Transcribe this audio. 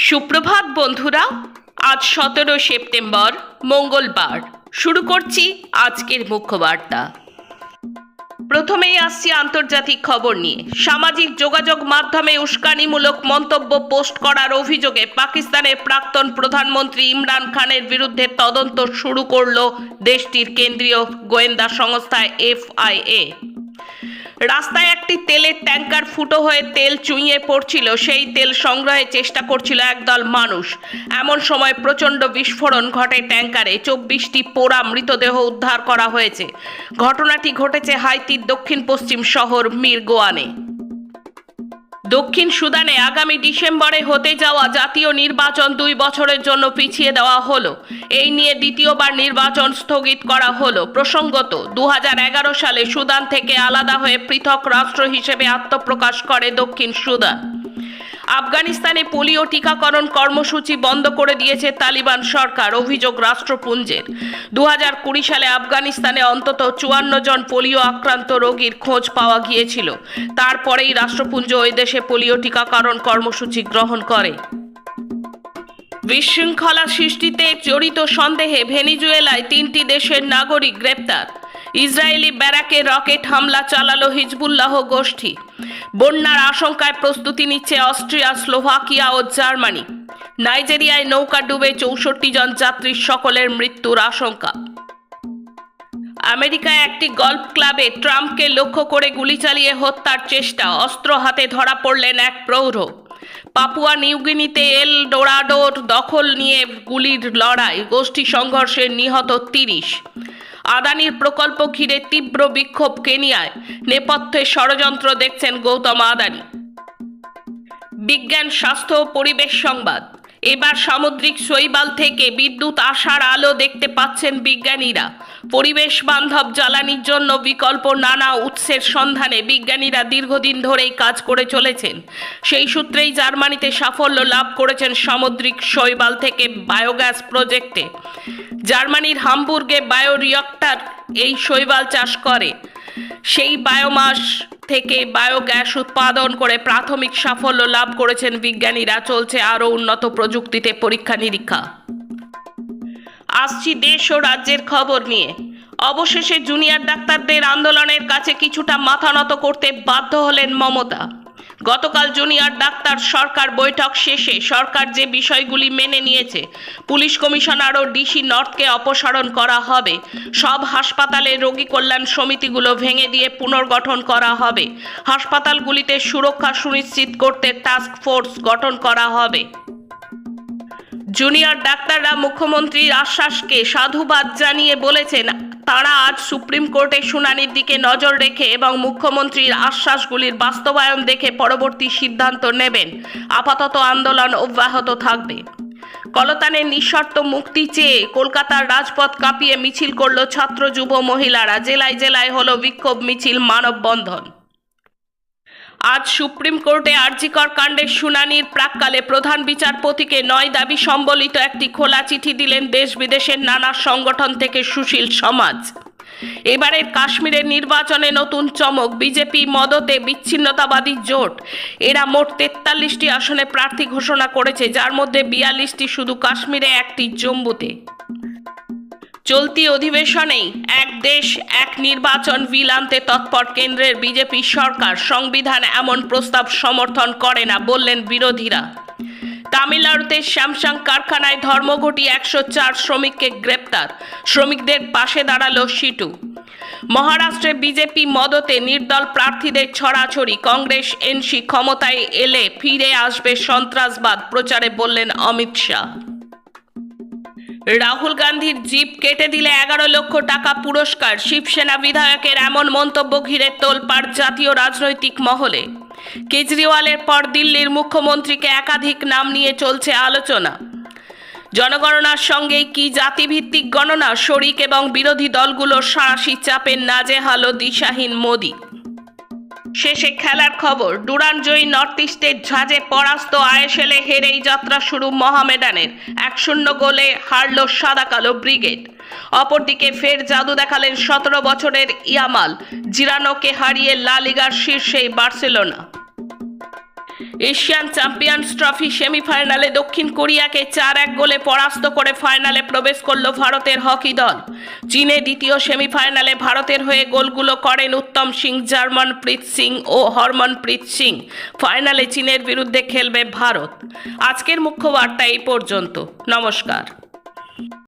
সুপ্রভাত বন্ধুরা, আজ সতেরো সেপ্টেম্বর, মঙ্গলবার। শুরু করছি আজকের মুখ্য বার্তা প্রথমেই আসছি আন্তর্জাতিক খবর নিয়ে। সামাজিক যোগাযোগ মাধ্যমে উস্কানিমূলক মন্তব্য পোস্ট করার অভিযোগে পাকিস্তানের প্রাক্তন প্রধানমন্ত্রী ইমরান খানের বিরুদ্ধে তদন্ত শুরু করল দেশটির কেন্দ্রীয় গোয়েন্দা সংস্থা এফআইএ। রাস্তায় একটি তেলের ট্যাঙ্কার ফুটো হয়ে তেল চুইয়ে পড়ছিল, সেই তেল সংগ্রহের চেষ্টা করছিল একদল মানুষ। এমন সময় প্রচণ্ড বিস্ফোরণ ঘটে ট্যাঙ্কারে, চব্বিশটি পোড়া মৃতদেহ উদ্ধার করা হয়েছে। ঘটনাটি ঘটেছে হাইতির দক্ষিণ পশ্চিম শহর মিরগোয়ানে। দক্ষিণ সুদানে আগামী ডিসেম্বরে হতে যাওয়া জাতীয় নির্বাচন দুই বছরের জন্য পিছিয়ে দেওয়া হলো। এই নিয়ে দ্বিতীয়বার নির্বাচন স্থগিত করা হলো। প্রসঙ্গত দু হাজার এগারো সালে সুদান থেকে আলাদা হয়ে পৃথক রাষ্ট্র হিসেবে আত্মপ্রকাশ করে দক্ষিণ সুদান। আফগানিস্তানে পোলিও টিকাকরণ কর্মসূচি বন্ধ করে দিয়েছে তালিবান সরকার, অভিযোগ রাষ্ট্রপুঞ্জের। দু কুড়ি সালে আফগানিস্তানে অন্তত চুয়ান্ন জন পোলিও আক্রান্ত রোগীর খোঁজ পাওয়া গিয়েছিল। তারপরেই রাষ্ট্রপুঞ্জ ওই দেশে পোলিও টিকাকরণ কর্মসূচি গ্রহণ করে। বিশৃঙ্খলা সৃষ্টিতে জড়িত সন্দেহে ভেনিজুয়েলায় তিনটি দেশের নাগরিক গ্রেপ্তার। ইসরায়েলি ব্যারাকে রকেট হামলা চালালো হিজবুল্লাহ গোষ্ঠী। বন্যার আশঙ্কায় প্রস্তুতি নিচ্ছে অস্ট্রিয়া, স্লোভাকিয়া ও জার্মানি। নাইজেরিয়ায় নৌকা ডুবে চৌষট্টি জন যাত্রীর সকলের মৃত্যুর আশঙ্কা। আমেরিকায় একটি গল্ফ ক্লাবে ট্রাম্পকে লক্ষ্য করে গুলি চালিয়ে হত্যার চেষ্টা, অস্ত্র হাতে ধরা পড়লেন এক প্রৌঢ়। পাপুয়া নিউগিনিতে এল ডোরাডোর দখল নিয়ে গুলির লড়াই, গোষ্ঠী সংঘর্ষে নিহত তিরিশ। আদানির প্রকল্প ঘিরে তীব্র বিক্ষোভ কেনিয়ায়। নেপথ্যে ষড়যন্ত্র দেখছেন গৌতম আদানি। বিজ্ঞান, স্বাস্থ্য পরিবেশ সংবাদ। এবার সামুদ্রিক শৈবাল থেকে বিদ্যুৎ আসার আলো দেখতে পাচ্ছেন বিজ্ঞানীরা। পরিবেশ বান্ধব জ্বালানির জন্য বিকল্প নানা উৎসের সন্ধানে বিজ্ঞানীরা দীর্ঘদিন ধরেই কাজ করে চলেছেন। সেই সূত্রেই জার্মানিতে সাফল্য লাভ করেছেন সামুদ্রিক শৈবাল থেকে বায়োগ্যাস প্রজেক্টে। জার্মানির হামবুর্গে বায়োরিয়ক্টার এই শৈবাল চাষ করে। সেই বায়োমাস থেকে বায়োগ্যাস উৎপাদন করে প্রাথমিক সাফল্য লাভ করেছেন বিজ্ঞানীরা। চলছে আরও উন্নত প্রযুক্তিতে পরীক্ষা নিরীক্ষা। আসছি দেশ ও রাজ্যের খবর নিয়ে। অবশেষে জুনিয়র ডাক্তারদের আন্দোলনের কাছে কিছুটা মাথা নত করতে বাধ্য হলেন মমতা। গতকাল জুনিয়র ডাক্তার সরকার বৈঠক শেষে সরকার যে বিষয়গুলি মেনে নিয়েছে, পুলিশ কমিশনার ও ডিসি নর্থকে অপসারণ করা হবে। সব হাসপাতালে রোগী কল্যাণ সমিতিগুলো ভেঙে দিয়ে পুনর্গঠন করা হবে। হাসপাতালগুলিতে সুরক্ষা সুনিশ্চিত করতে টাস্ক ফোর্স গঠন করা হবে। জুনিয়র ডাক্তাররা মুখ্যমন্ত্রীর আশ্বাসকে সাধুবাদ জানিয়ে বলেছেন তারা আজ সুপ্রিম কোর্টে শুনানির দিকে নজর রেখে এবং মুখ্যমন্ত্রীর আশ্বাসগুলির বাস্তবায়ন দেখে পরবর্তী সিদ্ধান্ত নেবেন। আপাতত আন্দোলন অব্যাহত থাকবে। কলতানের নিঃশর্ত মুক্তি চেয়ে কলকাতার রাজপথ কাঁপিয়ে মিছিল করল ছাত্র যুব মহিলারা। জেলায় জেলায় হলো বিক্ষোভ মিছিল মানববন্ধন। আজ সুপ্রিম কোর্টে আরজিকর কাণ্ডের শুনানির প্রাককালে প্রধান বিচারপতিকে নয় দাবি সম্বলিত একটি খোলা চিঠি দিলেন দেশ বিদেশের নানা সংগঠন থেকে সুশীল সমাজ। এবারের কাশ্মীরের নির্বাচনে নতুন চমক, বিজেপি মদতে বিচ্ছিন্নতাবাদী জোট। এরা মোট তেতাল্লিশটি আসনে প্রার্থী ঘোষণা করেছে, যার মধ্যে বিয়াল্লিশটি শুধু কাশ্মীরে, একটি জম্মুতে। চলতি অধিবেশনেই এক দেশ, এক নির্বাচন বিল আনতে তৎপর কেন্দ্রের বিজেপি সরকার সংবিধান এমন প্রস্তাব সমর্থন করে না বললেন বিরোধীরা। তামিলনাড়ুতে স্যামসাং কারখানায় ধর্মঘটি একশো চার শ্রমিককে গ্রেপ্তার। শ্রমিকদের পাশে দাঁড়াল সিটু মহারাষ্ট্রে বিজেপি মদতে নির্দল প্রার্থীদের ছড়াছড়ি। কংগ্রেস, এনসি ক্ষমতায় এলে ফিরে আসবে সন্ত্রাসবাদ প্রচারে বললেন অমিত শাহ। রাহুল গান্ধীর জিপ কেটে দিলে এগারো লক্ষ টাকা পুরস্কার। শিবসেনা বিধায়কের এমন মন্তব্য ঘিরে তোলপাড় জাতীয় রাজনৈতিক মহলে। কেজরিওয়ালের পর দিল্লির মুখ্যমন্ত্রীকে একাধিক নাম নিয়ে চলছে আলোচনা। জনগণনার সঙ্গেই কি জাতিভিত্তিক গণনা, শরিক এবং বিরোধী দলগুলোর সাঁড়াশি চাপের নাজেহাল দিশাহীন মোদী? শেষে খেলার খবর ডুরান জয়ী নর্থ ইস্টের ঝাঁজে পরাস্ত আয়েসেলে হেরেই যাত্রা শুরু মহামেডানের এক শূন্য গোলে হারল সাদা কালো ব্রিগেড। অপরদিকে ফের জাদু দেখালেন সতেরো বছরের ইয়ামাল, জিরানোকে হারিয়ে লা লিগার শীর্ষেই বার্সেলোনা। এশিয়ান চ্যাম্পিয়ন্স ট্রফি সেমিফাইনালে দক্ষিণ কোরিয়াকে চার এক গোলে পরাস্ত করে ফাইনালে প্রবেশ করল ভারতের হকি দল। চীনে দ্বিতীয় সেমিফাইনালে ভারতের হয়ে গোলগুলো করেন উত্তম সিং, জার্মানপ্রীত সিং ও হরমনপ্রীত সিং। ফাইনালে চীনের বিরুদ্ধে খেলবে ভারত। আজকের মুখ্য বার্তা এই পর্যন্ত। নমস্কার।